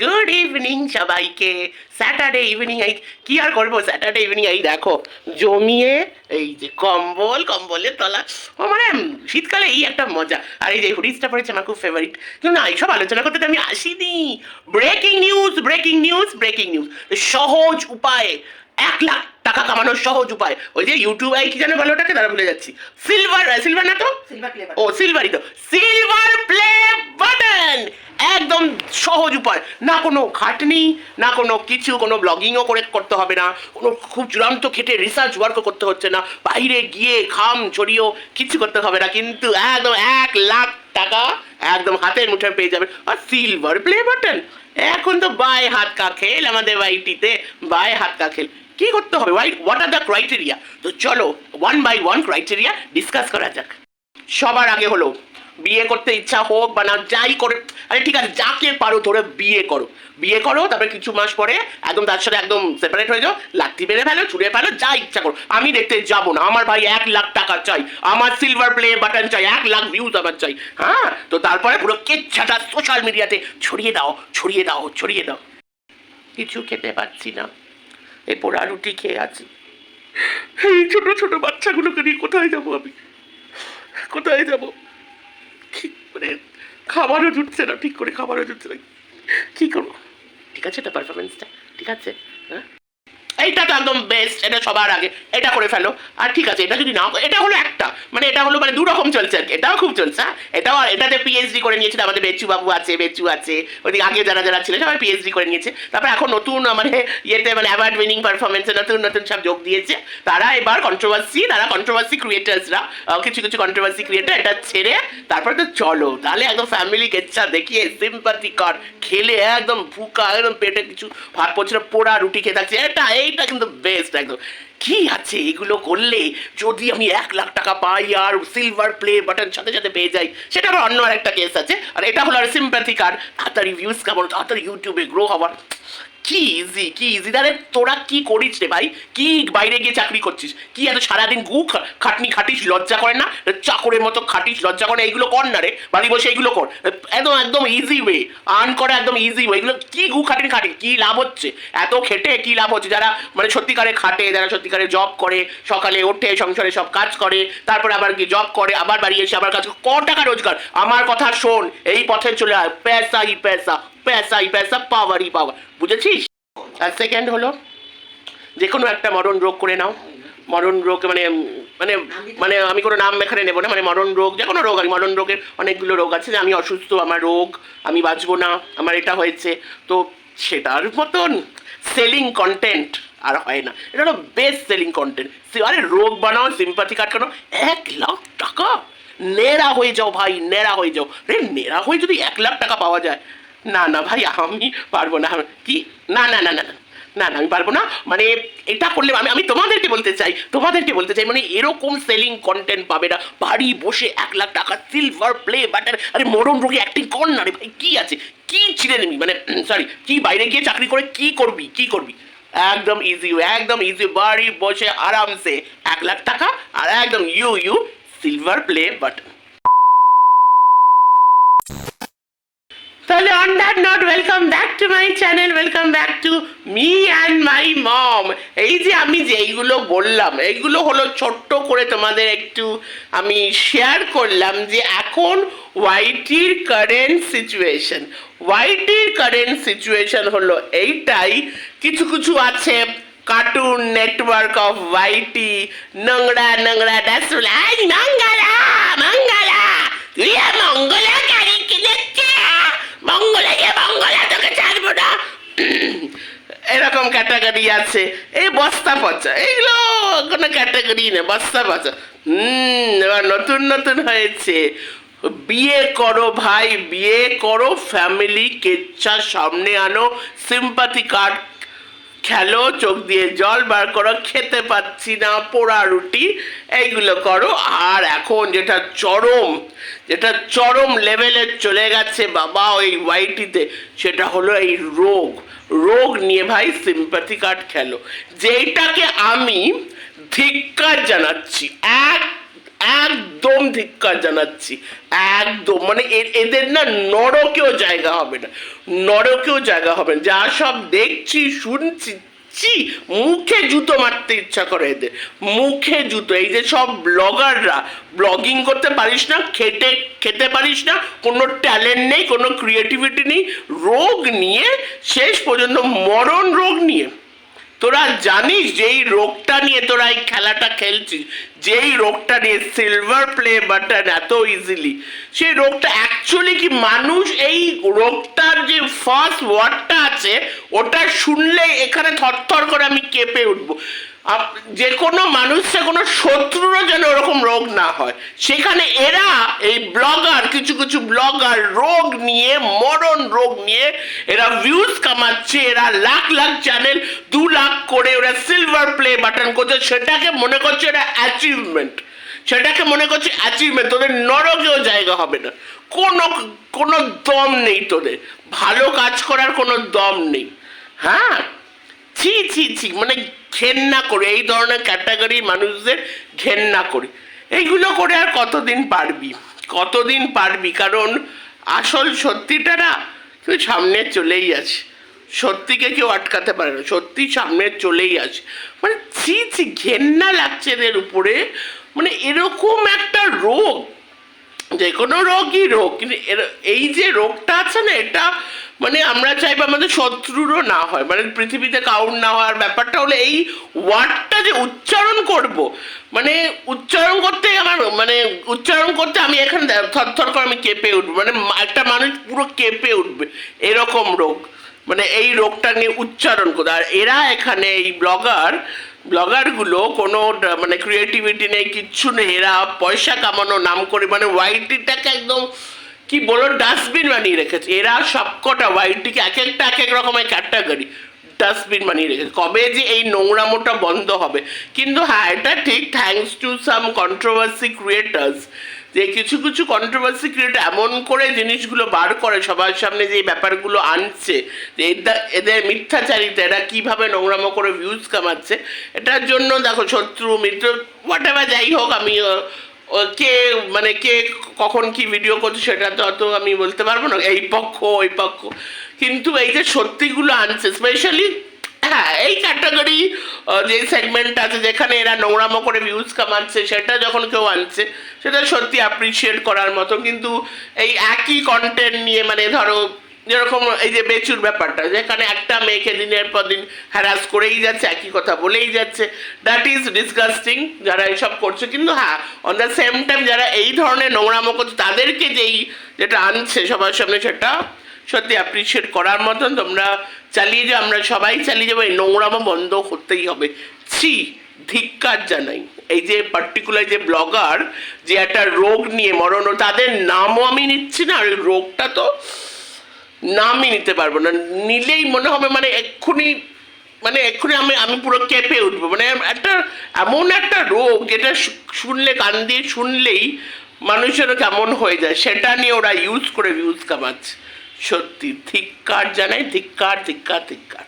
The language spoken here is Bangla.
গুড ইভিনিং সবাইকে। স্যাটারডে ইভিনিং এই কি আর করব? স্যাটারডে ইভিনিং এই দেখো জমিয়ে এই যে কম্বল কম্বলের তলা। ও মানে শীতকালে এই একটা মজা। আর এই যে হুডিসটা পড়েছে আমার খুব ফেভারিট কিন্তু না এইসব আলোচনা করতে তো আমি আসিনি। Breaking news breaking news breaking news সহজ উপায়ে এক লাখ টাকা কামানোর সহজ উপায়। ওই যে ইউটিউব আই কি জানো বলো ওটাকে? তারা ভুলে যাচ্ছি। সিলভার সিলভার না তো? সিলভার ও সিলভারই তো। সিলভার প্লে বাটন একদম সহজ উপায়। না কোনো খাটনি, না কোনো কিছু, কোনো ব্লগিংও করে করতে হবে না, কোনো খুব চূড়ান্ত খেটে রিসার্চ ওয়ার্কও করতে হচ্ছে না, বাইরে গিয়ে খাম ছড়িয়েও কিছু করতে হবে না, কিন্তু একদম এক লাখ টাকা একদম হাতের মুঠোয় পেয়ে যাবেন আর সিলভার প্লে বাটন এখন তো বাই হাত কা খেল আমাদের বাইটিতে বাই হাত কা খেল। কি করতে হবে? Why what are the criteria তো চলো one by one criteria discuss করা যাক। সবার আগে হলো বিয়ে করতে ইচ্ছা হোক বা না যাই করে, আরে ঠিক আছে, যাকে পারো ধরে বিয়ে করো। বিয়ে করো, তারপরে কিছু মাস পরে একদম তার সাথে একদম সেপারেট হয়ে যাও, লাত্তি মেরে ফেলো, ছুড়ে ফেলো, যা ইচ্ছা করো। আমি দেখতে যাব না, আমার ভাই এক লাখ টাকা চাই, আমার সিলভার প্লে বাটন চাই, এক লাখ ভিউজ আমার চাই হ্যাঁ? তো তারপরে পুরো কেচ্ছাটা সোশ্যাল মিডিয়াতে ছড়িয়ে দাও ছড়িয়ে দাও ছড়িয়ে দাও। কিছু খেতে পাচ্ছি না এই পোড়া রুটি খেয়ে আছি। এই ছোট ছোট বাচ্চাগুলোকে নিয়ে কোথায় যাব আমি? কোথায় যাব? মানে খাবারও জুটছে না, ঠিক করে খাবারও জুটছে না। কি করব? ঠিক আছে এটা পারফরমেন্সটা ঠিক আছে? হ্যাঁ? এইটা তো একদম বেস্ট এটা সবার আগে, এটা করে ফেলো। আর ঠিক আছে, এটা যদি না এটা হলো একটা। মানে এটা হলো মানে দু রকম চলছে আর কি। এটাও খুব চলছে হ্যাঁ? এটাও এটাতে পিএইচডি করে নিয়েছিল আমাদের বেচু বাবু আছে, বেচু আছে, ওদিকে আগে যারা যারা ছিল, সবাই পিএইচডি করে নিয়েছে। তারপর এখন নতুন মানে ইয়েতে মানে অ্যাওয়ার্ড উইনিং পারফরমেন্সে নতুন নতুন সব যোগ দিয়েছে। তারা এবার কন্ট্রোভার্সি তারা কন্ট্রোভার্সি ক্রিয়েটার্সরা কিছু কিছু কন্ট্রোভার্সি ক্রিয়েটার এটা ছেড়ে তারপরে তো চলো। তাহলে একদম ফ্যামিলি গেচ্ছা দেখিয়ে সিম্পাতি কর। খেলে, একদম ভুকা, একদম পেটে কিছু ভাত পড়ছিল পোড়া রুটি খেয়ে থাকছে। এটা এইটা কিন্তু বেস্ট একদম। কি আছে এগুলো করলে যদি আমি এক লাখ টাকা পাই আর সিলভার প্লে বাটন সাথে সাথে পেয়ে যাই? সেটা আবার অন্য আর একটা কেস আছে। আর এটা হলো আর সিম্প্যাথি কার্ড তাড়াতাড়ি ভিউজ কেমন? তাড়াতাড়ি ইউটিউবে গ্রো হওয়ার। কি ইজি কি ইজি তাহলে তোরা কি করিস রে ভাই? কি বাইরে গিয়ে চাকরি করছিস? কি এত সারাদিন গু খাটনি খাটিস, লজ্জা করে না? চাকরের মতো খাটিস, লজ্জা করে এইগুলো কর না রে। বাড়ি বসে এইগুলো কর। একদম একদম ইজি ওয়ে আর্ন করা একদম ইজি ওয়ে এগুলো কি গু খাটনি খাটি কি লাভ হচ্ছে? এত খেটে কি লাভ হচ্ছে? যারা মানে সত্যিকারে খাটে, যারা সত্যিকারে জব করে, সকালে ওঠে, সংসারে সব কাজ করে, তারপরে আবার কি জব করে, আবার বাড়ি এসে আবার কাজ। ক টাকা রোজগার? আমার কথা শোন, এই পথে চলে আয়। পেসা ই পেসা পেসা ই পেসা পাওয়ারই পাওয়ার বুঝেছিস আর সেকেন্ড হলো যে কোনো একটা মরণ রোগ করে নাও। মরণ রোগ মানে মানে মানে আমি কোনো নাম এখানে নেব না মানে মরণ রোগ যে কোনো রোগ কি, মরণ রোগের অনেকগুলো রোগ আছে যে আমি অসুস্থ আমার রোগ আমি বাঁচবো না আমার এটা হয়েছে। তো সেটার মতন সেলিং কন্টেন্ট আর হয় না। এটা হলো বেস্ট সেলিং কন্টেন্ট আরে রোগ বানাও সিম্পাথি কাট কেন? এক লাখ টাকা। নেড়া হয়ে যাও ভাই নেড়া হয়ে যাও। রে নেড়া হয়ে যদি এক লাখ টাকা পাওয়া যায় না না ভাই, আমি পারব না। কি? না না না না না না না আমি পারব না। মানে এটা করলে আমি আমি তোমাদেরকে বলতে চাই, তোমাদেরকে বলতে চাই মানে এরকম সেলিং কন্টেন্ট পাবে না। বাড়ি বসে এক লাখ টাকা সিলভার প্লে বাটার আরে মরণ রোগে অ্যাক্টিং কর না রে ভাই, কি আছে? কি ছিঁড়ে নিবি? মানে সরি কি বাইরে গিয়ে চাকরি করে কি করবি? কি করবি? একদম ইজি একদম ইজি বাড়ি বসে আরামসে এক লাখ টাকা আর একদম you you silver play button তাহলে on that not welcome back to my channel welcome back to me and my mom এই যে আমি যেইগুলো বললাম, এইগুলো হলো ছোট্ট করে তোমাদের একটু আমি শেয়ার করলাম যে এখন ওয়াইটির কারেন্ট সিচুয়েশন ওয়াইটির কারেন্ট সিচুয়েশন হলো এইটাই। কিছু কিছু আছে কার্টুন নেটওয়ার্ক অফ ওয়াইটি নোংরা নোংরা ডাসুল মঙ্গলা মঙ্গলা, তুই মঙ্গলা মঙ্গলা গিয়ে মঙ্গলা তোকে ছাড়বো না। এরকম ক্যাটাগরি আছে। এই বস্তা পচা। এইগুলো কোনো ক্যাটাগরি না, বস্তা পচা। হুম, এবার নতুন নতুন হয়েছে। বিয়ে করো ভাই, বিয়ে করো ফ্যামিলি কেচ্ছা, সামনে আনো সিম্পাথি কার্ড খেলো, চোখ দিয়ে জল বার করো, খেতে পাচ্ছি না, পোড়া রুটি, এইগুলো করো। আর এখন যেটা চরম যেটা চরম লেভেলে চলে গেছে বাবা ওই ওয়াইটিতে সেটা হলো এই রোগ। রোগ নিয়ে ভাই সিম্পাথি কার্ড খেলো। যেইটাকে আমি ধিক্কার জানাচ্ছি এক একদম ধিক্কার জানাচ্ছি, একদম। মানে এদের না নরকেও জায়গা হবে না, নরকেও জায়গা হবে না। যা সব দেখছি, শুনছি, ছি, মুখে জুতো মারতে ইচ্ছা করে এদের, মুখে জুতো। এই যে সব ব্লগাররা, ব্লগিং করতে পারিস না, খেটে, খেতে পারিস না, কোনো ট্যালেন্ট নেই, কোনো ক্রিয়েটিভিটি নেই, রোগ নিয়ে শেষ পর্যন্ত মরণ রোগ নিয়ে। তোরা জানিস যেই রোগটা নিয়ে তোরা এই খেলাটা খেলছিস, যেই রোগটা নিয়ে সিলভার প্লে বাটন এত ইজিলি সেই রোগটা অ্যাকচুয়ালি কি মানুষ এই রোগটার যে ফার্স্ট ওয়ার্ডটা আছে, ওটা শুনলেই এখানে থরথর করে আমি কেঁপে উঠবো। যে কোনো মানুষের কোনো শত্রুরও যেন ওরকম রোগ না হয়। সেখানে এরা এই ব্লগার কিছু কিছু ব্লগার রোগ নিয়ে, মরণ রোগ নিয়ে এরা ভিউজ কামাচ্ছে, এরা লাখ লাখ চ্যানেল দু লাখ করে ওরা সিলভার প্লে বাটন করছে। সেটাকে মনে করছে এটা অ্যাচিভমেন্ট সেটাকে মনে করছে অ্যাচিভমেন্ট তোদের নরকেও জায়গা হবে না। কোনো কোনো দম নেই তোদের। ভালো কাজ করার কোনো দম নেই। হ্যাঁ? ছি ছি ছি। মানে ঘেন্না করে, এই ধরনের ক্যাটাগরি মানুষদের ঘেন্না করে। এইগুলো করে আর কতদিন পারবি? কতদিন পারবি? কারণ আসল সত্যিটা না কেউ সামনে চলেই আছে সত্যিকে কেউ আটকাতে পারে না। সত্যি সামনে চলেই আছে মানে ছি ছি, ঘেন্না লাগছে এদের উপরে। মানে এরকম একটা রোগ। যে কোনো রোগই রোগ, কিন্তু এই যে রোগটা আছে না, এটা মানে আমরা চাইব আমাদের শত্রুরও না হয় মানে পৃথিবীতে কাউর না হওয়ার ব্যাপারটা হলো এই ওয়ার্ডটা যে উচ্চারণ করব মানে উচ্চারণ করতে আমার মানে উচ্চারণ করতে আমি এখানে থরথর করে আমি কেঁপে উঠবো। মানে একটা মানুষ পুরো কেঁপে উঠবে, এরকম রোগ। মানে এই রোগটা নিয়ে উচ্চারণ করে আর এরা এখানে এই ব্লগার, ব্লগারগুলো কোনো মানে ক্রিয়েটিভিটি নেই, কিচ্ছু নেই। এরা পয়সা কামানো, নাম করে মানে ওয়াইটিটাকে একদম কি বলো ডাস্টবিন বানিয়ে রেখেছে। এরা সবকটা ওয়াইটিকে এক একটা এক এক রকমের ক্যাটাগরি ডাস্টবিন বানিয়ে রেখেছে। কবে যে এই নোংরামোটা বন্ধ হবে। কিন্তু হ্যাঁ এটা ঠিক thanks to some controversy creators যে কিছু কিছু কন্ট্রোভার্সি ক্রিয়েটার এমন করে জিনিসগুলো বার করে, সবার সামনে যে ব্যাপারগুলো আনছে, যে এদা- এদের মিথ্যাচারিতা, এরা কীভাবে নোংরামো করে ভিউজ কামাচ্ছে, এটার জন্য দেখো শত্রু, মিত্র হোয়াট এভার যাই হোক, আমি কে মানে কে কখন কি ভিডিও করছে সেটা তো অত আমি বলতে পারব না। এই পক্ষ, ওই পক্ষ। কিন্তু এই যে সত্যিগুলো আনছে স্পেশালি হ্যাঁ এই ক্যাটাগরি যে সেগমেন্ট আছে যেখানে এরা নোংরামো করে ভিউজ কামাচ্ছে, সেটা যখন কেউ আনছে, সেটা সত্যি অ্যাপ্রিসিয়েট করার মতো। কিন্তু এই একই কন্টেন্ট নিয়ে মানে ধরো যেরকম এই যে বেচুর ব্যাপারটা, যেখানে একটা মেয়েকে দিনের পর দিন হ্যারাস করেই যাচ্ছে, একই কথা বলেই যাচ্ছে। দ্যাট ইজ ডিসগাস্টিং যারা এইসব করছে। কিন্তু হ্যাঁ অন দ্য সেম টাইম যারা এই ধরনের নোংরামো করছে তাদেরকে যেই যেটা আনছে সবার সামনে সেটা সত্যি অ্যাপ্রিসিয়েট করার মতন। তোমরা চালিয়ে যাও, আমরা সবাই চালিয়ে যাব। এই নোংরামো বন্ধ করতেই হবে। ছি, ধিক্কার জানাই। এই যে পার্টিকুলার যে ব্লগার যে একটা রোগ নিয়ে মরণ, তাদের নামও আমি নিচ্ছি না। আর রোগটা তো নামই নিতে পারব না। নিলেই মনে হবে মানে এক্ষুনি মানে এক্ষুনি আমি আমি পুরো কেঁপে উঠবো। মানে একটা, এমন একটা রোগ যেটা শুনলে, কান দিয়ে শুনলেই মানুষের কেমন হয়ে যায়, সেটা নিয়ে ওরা ইউজ করে ভিউজ কামাচ্ছে। সত্যি, ধিক্কার জানাই, ধিক্কার ধিক্কার ধিক্কার।